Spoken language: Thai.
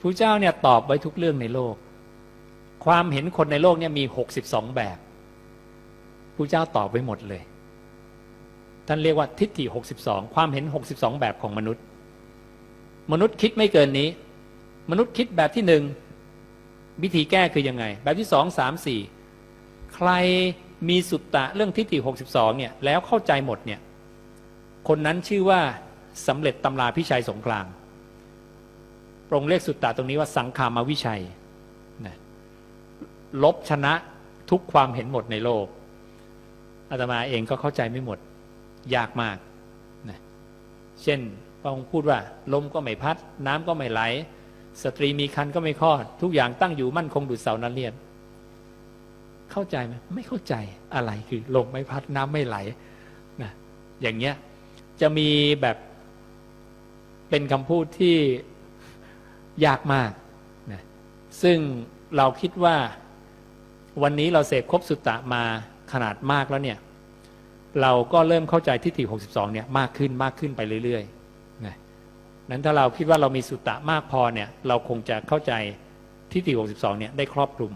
พระเจ้าเนี่ยตอบไว้ทุกเรื่องในโลก ความเห็นคนในโลกเนี่ยมีหกสิบสองแบบพระเจ้าตอบไว้หมดเลย ท่านเรียกว่าทิฏฐิหกสิบสองความเห็นหกสิบสองแบบของมนุษย์ มนุษย์คิดไม่เกินนี้ มนุษย์คิดแบบที่หนึ่งวิธีแก้คือยังไง แบบที่สองสามสี่ใครมีสุตตะเรื่องทิฏฐิหกสิบสองเนี่ยแล้วเข้าใจหมดเนี่ยคนนั้นชื่อว่าสำเร็จตำราพิชัยสงคราม พระองค์เรียกสุตตะตรงนี้ว่าสังคามาวิชัยนะลบชนะทุกความเห็นหมดในโลกอาตมาเองก็เข้าใจไม่หมดยากมากนะเช่นพระองค์พูดว่า ลมก็ไม่พัด น้ำก็ไม่ไหล สตรีมีคันก็ไม่คลอด ทุกอย่างตั้งอยู่มั่นคงดุจเสานันเลียนเข้าใจไหมไม่เข้าใจอะไรคือลมไม่พัดน้ำไม่ไหลนะอย่างเงี้ยจะมีแบบเป็นคำพูดที่ ยากมากนะซึ่งเราคิดว่าวันนี้เราเสพครบสุตตะมาขนาดมากแล้วเนี่ยเราก็เริ่มเข้าใจทิฏฐิ62เนี่ยมากขึ้นมากขึ้นไปเรื่อยๆนะนั้นถ้าเราคิดว่าเรามีสุตตะมากพอเนี่ยเราคงจะเข้าใจทิฏฐิ62เนี่ยได้ครอบคลุม